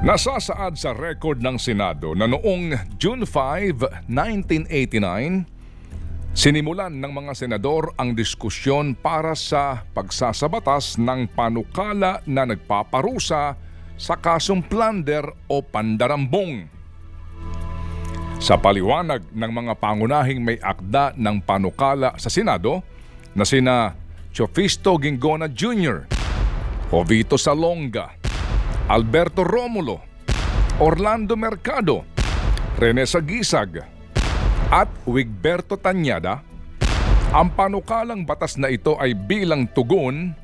Nasasaad sa record ng Senado na noong June 5, 1989, sinimulan ng mga senador ang diskusyon para sa pagsasabatas ng panukala na nagpaparusa sa kasong plunder o pandarambong. Sa paliwanag ng mga pangunahing may akda ng panukala sa Senado na sina Chofisto Gingona Jr., Jovito Salonga, Alberto Romulo, Orlando Mercado, Rene Sagisag, at Wigberto Tanyada, ang panukalang batas na ito ay bilang tugon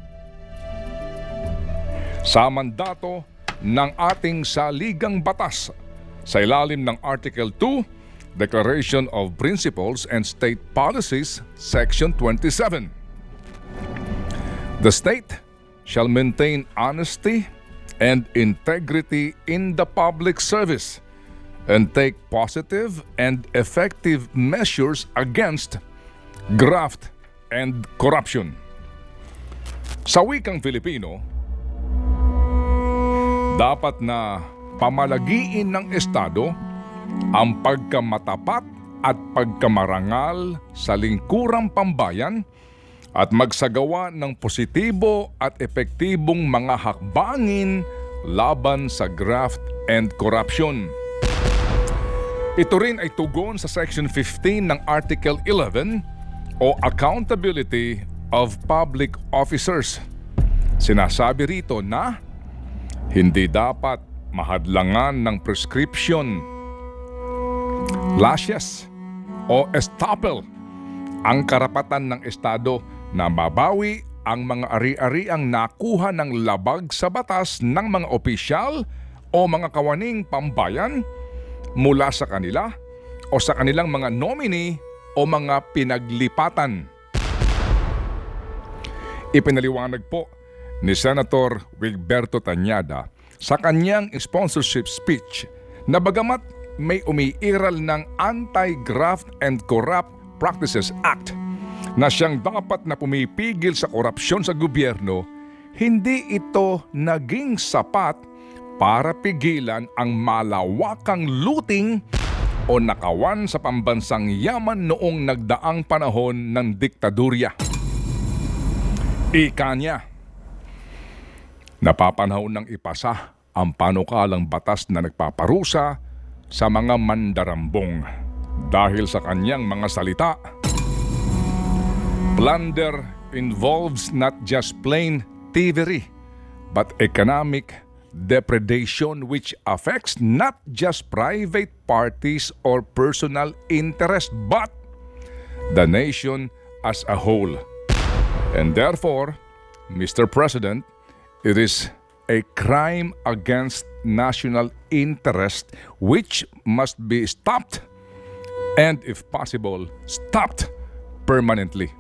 sa mandato ng ating saligang batas sa ilalim ng Article 2, Declaration of Principles and State Policies, Section 27. The state shall maintain honesty and integrity in the public service and take positive and effective measures against graft and corruption. Sa wikang Filipino, dapat na pamalagiin ng Estado ang pagkamatapat at pagkamarangal sa lingkurang pambayan at magsagawa ng positibo at epektibong mga hakbangin laban sa graft and corruption. Ito rin ay tugon sa Section 15 ng Article 11 o Accountability of Public Officers. Sinasabi rito na hindi dapat mahadlangan ng prescription, lashes o estoppel ang karapatan ng Estado na mabawi ang mga ari-ariang nakuha ng labag sa batas ng mga opisyal o mga kawaning pambayan mula sa kanila o sa kanilang mga nominee o mga pinaglipatan. Ipinaliwanag po ni Senator Wilberto Tanyada sa kanyang sponsorship speech na bagamat may umiiral ng Anti-Graft and Corrupt Practices Act na siyang dapat na pumipigil sa korupsyon sa gobyerno, hindi ito naging sapat para pigilan ang malawakang looting o nakawan sa pambansang yaman noong nagdaang panahon ng diktadurya. Ika niya, napapanahon ng ipasa ang panukalang batas na nagpaparusa sa mga mandarambong dahil sa kanyang mga salita. Plunder involves not just plain thievery, but economic depredation which affects not just private parties or personal interest, but the nation as a whole. And therefore, Mr. President, it is a crime against national interest which must be stopped and if possible, stopped permanently.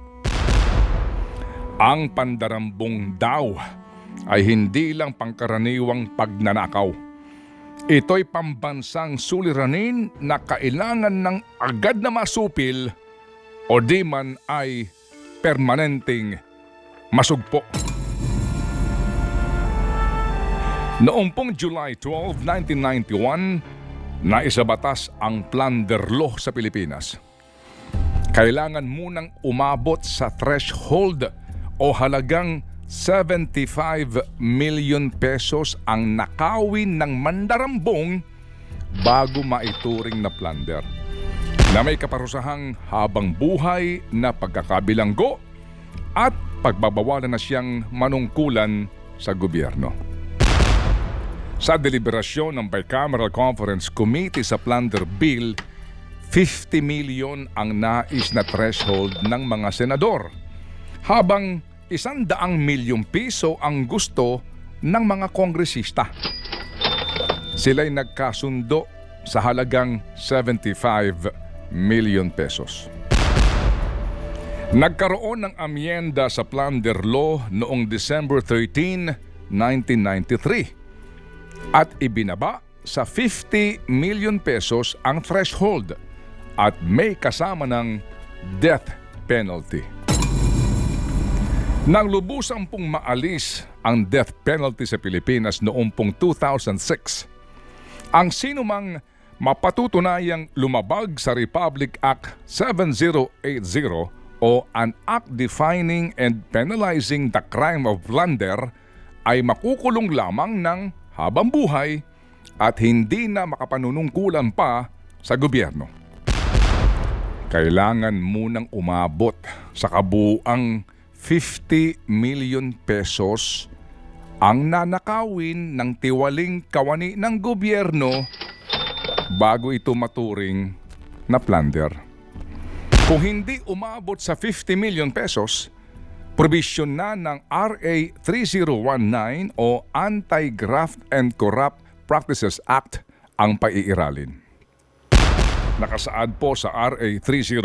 Ang pandarambong daw ay hindi lang pangkaraniwang pagnanakaw. Ito'y pambansang suliranin na kailangan ng agad na masupil o di man ay permanenteng masugpo. Noong pong July 12, 1991, naisabatas ang plunder law sa Pilipinas. Kailangan munang umabot sa threshold o halagang 75 million pesos ang nakawin ng mandarambong bago maituring na plunder na may kaparusahang habang buhay na pagkakabilanggo at pagbabawalan na siyang manungkulan sa gobyerno. Sa deliberasyon ng Bicameral Conference Committee sa Plunder Bill, 50 million ang nais na threshold ng mga senador, habang isang daang milyong piso ang gusto ng mga kongresista. Sila'y nagkasundo sa halagang 75 million pesos. Nagkaroon ng amyenda sa plunder law noong December 13, 1993 at ibinaba sa 50 million pesos ang threshold at may kasama ng death penalty. Nang lubusang pong maalis ang death penalty sa Pilipinas noong pong 2006, Ang sinumang mapatutunayang lumabag sa Republic Act 7080 o an act defining and penalizing the crime of plunder ay makukulong lamang ng habang buhay at hindi na makapanunungkulan pa sa gobyerno. Kailangan munang umabot sa kabuang 50 million pesos ang nanakawin ng tiwaling kawani ng gobyerno bago ito maturing na plunder. Kung hindi umabot sa 50 million pesos, probisyon na ng RA 3019 o Anti-Graft and Corrupt Practices Act ang paiiralin. Nakasaad po sa RA 3019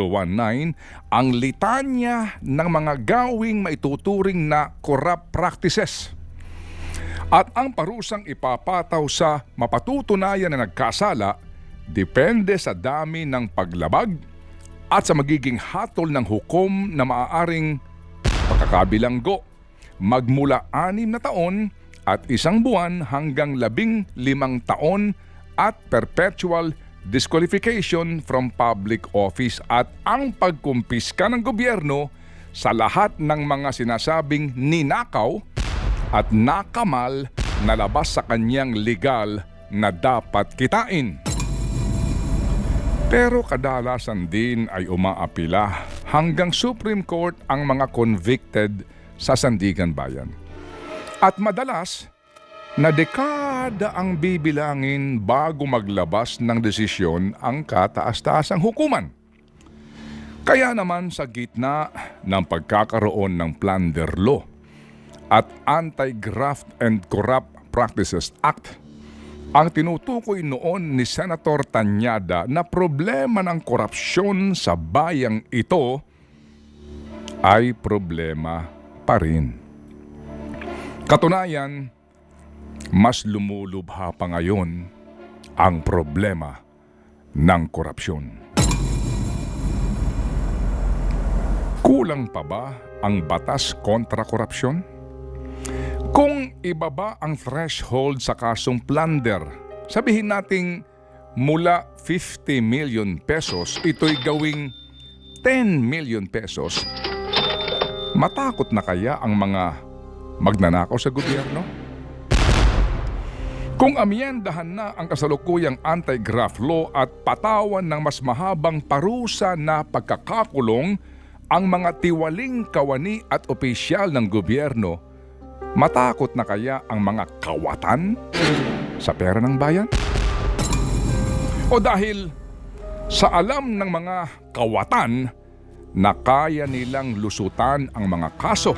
ang litanya ng mga gawing maituturing na corrupt practices. At ang parusang ipapataw sa mapatutunayan na nagkasala depende sa dami ng paglabag at sa magiging hatol ng hukom na maaaring pagkakabilanggo. Magmula anim na taon at isang buwan hanggang labing limang taon at perpetual disqualification from public office at ang pagkumpiska ng gobyerno sa lahat ng mga sinasabing ninakaw at nakamal na labas sa kanyang legal na dapat kitain. Pero kadalasan din ay umaapila hanggang Supreme Court ang mga convicted sa Sandigan Bayan. At madalas, na dekada ang bibilangin bago maglabas ng desisyon ang kataas-taasang hukuman. Kaya naman sa gitna ng pagkakaroon ng plunder law at Anti-Graft and Corrupt Practices Act, ang tinutukoy noon ni Senator Tanyada na problema ng korupsyon sa bayang ito ay problema pa rin. Katunayan, mas lumulubha pa ngayon ang problema ng korupsyon. Kulang pa ba ang batas kontra korupsyon? Kung ibaba ang threshold sa kasong plunder, sabihin nating mula 50 million pesos, ito'y gawing 10 million pesos, matakot na kaya ang mga magnanakaw sa gobyerno? Kung amyendahan na ang kasalukuyang anti-graft law at patawan ng mas mahabang parusa na pagkakakulong ang mga tiwaling kawani at opisyal ng gobyerno, matakot na kaya ang mga kawatan sa pera ng bayan? O dahil sa alam ng mga kawatan na kaya nilang lusutan ang mga kaso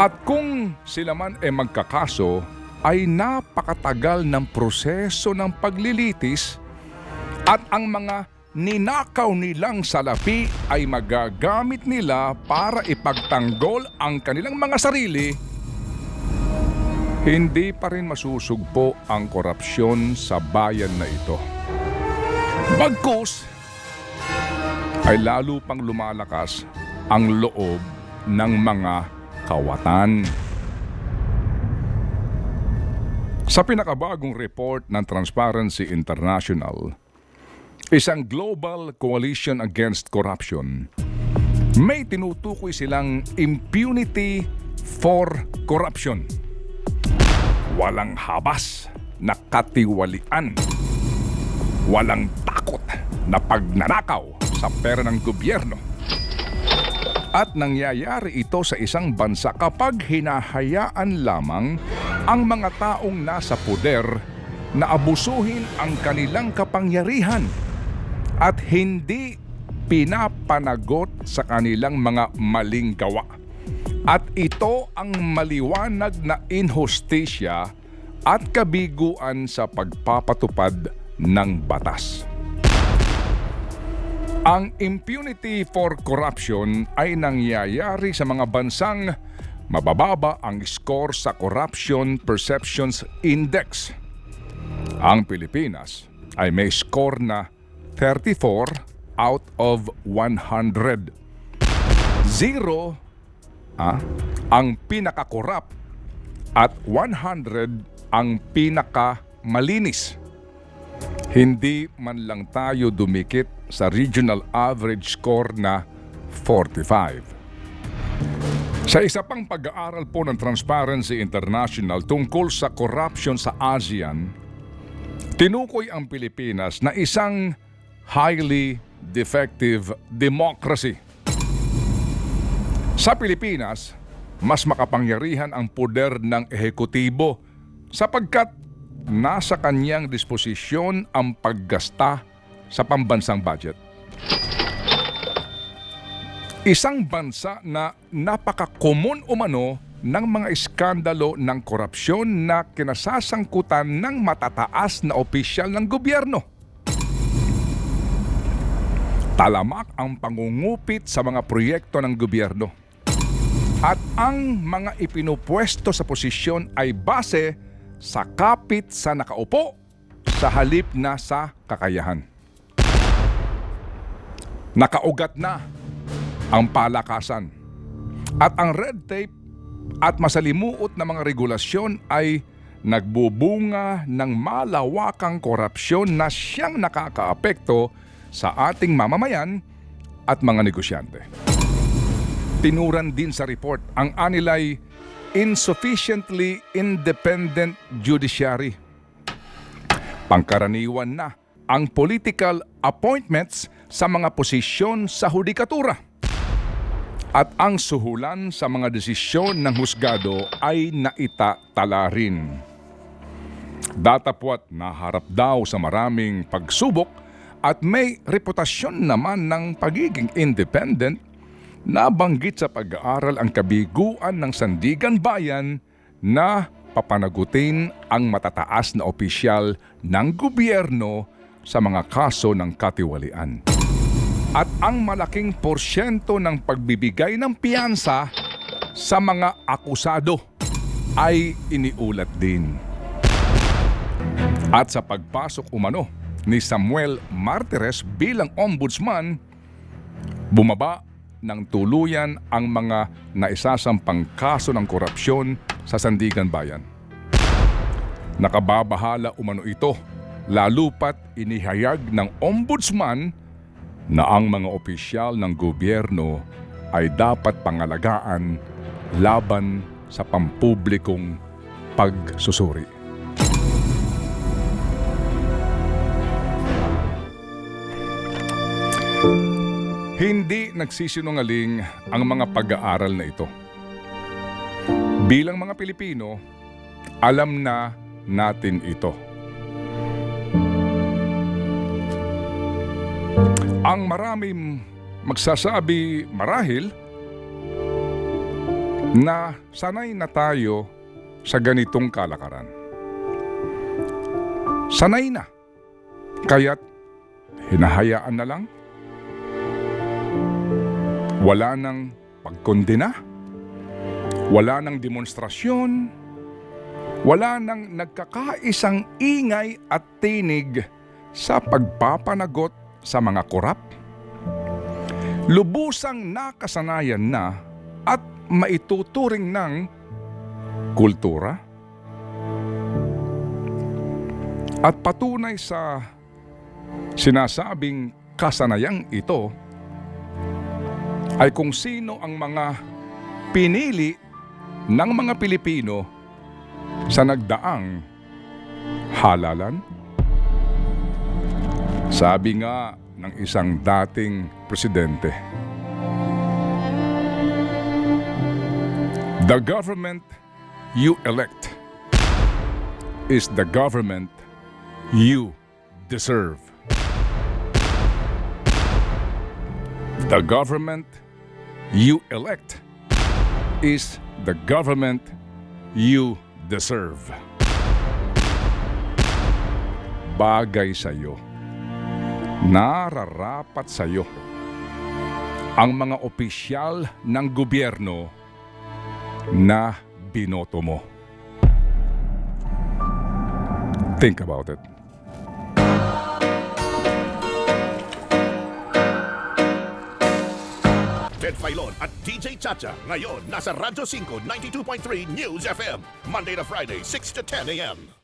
at kung sila man ay magkakaso, ay napakatagal ng proseso ng paglilitis at ang mga ninakaw nilang salapi ay magagamit nila para ipagtanggol ang kanilang mga sarili, hindi pa rin masusugpo ang korupsyon sa bayan na ito. Bagkus ay lalo pang lumalakas ang loob ng mga kawatan. Sa pinakabagong report ng Transparency International, isang global coalition against corruption, may tinutukoy silang impunity for corruption. Walang habas na katiwalian. Walang takot na pagnanakaw sa pera ng gobyerno. At nangyayari ito sa isang bansa kapag hinahayaan lamang ang mga taong nasa poder na abusuhin ang kanilang kapangyarihan at hindi pinapanagot sa kanilang mga maling gawa. At ito ang maliwanag na inhustisya at kabiguan sa pagpapatupad ng batas. Ang impunity for corruption ay nangyayari sa mga bansang mabababa ang score sa Corruption Perceptions Index. Ang Pilipinas ay may score na 34 out of 100. Zero ah, ang pinaka-corrupt at 100 ang pinaka-malinis. Hindi man lang tayo dumikit sa regional average score na 45. Sa isa pang pag-aaral po ng Transparency International tungkol sa corruption sa ASEAN, tinukoy ang Pilipinas na isang highly defective democracy. Sa Pilipinas, mas makapangyarihan ang poder ng ehekutibo sapagkat nasa kanyang disposisyon ang paggasta sa pambansang budget. Isang bansa na napaka-common umano ng mga iskandalo ng korupsyon na kinasasangkutan ng matataas na opisyal ng gobyerno. Talamak ang pangungupit sa mga proyekto ng gobyerno. At ang mga ipinupwesto sa posisyon ay base sa kapit sa nakaupo sa halip na sa kakayahan. Nakaugat na ang palakasan. At ang red tape at masalimuot na mga regulasyon ay nagbubunga ng malawakang korupsyon na siyang nakakaapekto sa ating mamamayan at mga negosyante. Tinuran din sa report ang anilay insufficiently independent judiciary. Pangkaraniwan na ang political appointments sa mga posisyon sa hudikatura. At ang suhulan sa mga desisyon ng husgado ay naitatala rin. Datapwat naharap daw sa maraming pagsubok at may reputasyon naman ng pagiging independent nabanggit sa pag-aaral ang kabiguan ng Sandigan Bayan na papanagutin ang matataas na opisyal ng gobyerno sa mga kaso ng katiwalian. At ang malaking porsyento ng pagbibigay ng piyansa sa mga akusado ay iniulat din. At sa pagpasok umano ni Samuel Martires bilang ombudsman, bumaba ng tuluyan ang mga naisasampang kaso ng korupsyon sa Sandigan Bayan. Nakababahala umano ito, lalo pat inihayag ng ombudsman na ang mga opisyal ng gobyerno ay dapat pangalagaan laban sa pampublikong pagsusuri. Hindi nagsisinungaling ang mga pag-aaral na ito. Bilang mga Pilipino, alam na natin ito. Ang maraming magsasabi marahil na sanay na tayo sa ganitong kalakaran. Sanay na. Kaya't hinahayaan na lang wala nang pagkondena, wala nang demonstrasyon, wala nang nagkakaisang ingay at tinig sa pagpapanagot sa mga korap. Lubusang nakasanayan na at maituturing ng kultura at patunay sa sinasabing kasanayang ito ay kung sino ang mga pinili ng mga Pilipino sa nagdaang halalan. Sabi nga ng isang dating presidente, The government you elect is the government you deserve. The government you elect is the government you deserve. Bagay sa iyo. Nararapat sa iyo ang mga opisyal ng gobyerno na binoto mo. Think about it. Ted Filon at DJ Chacha. Ngayon, nasa Radyo 5, 92.3 News FM. Monday to Friday, 6 to 10 a.m.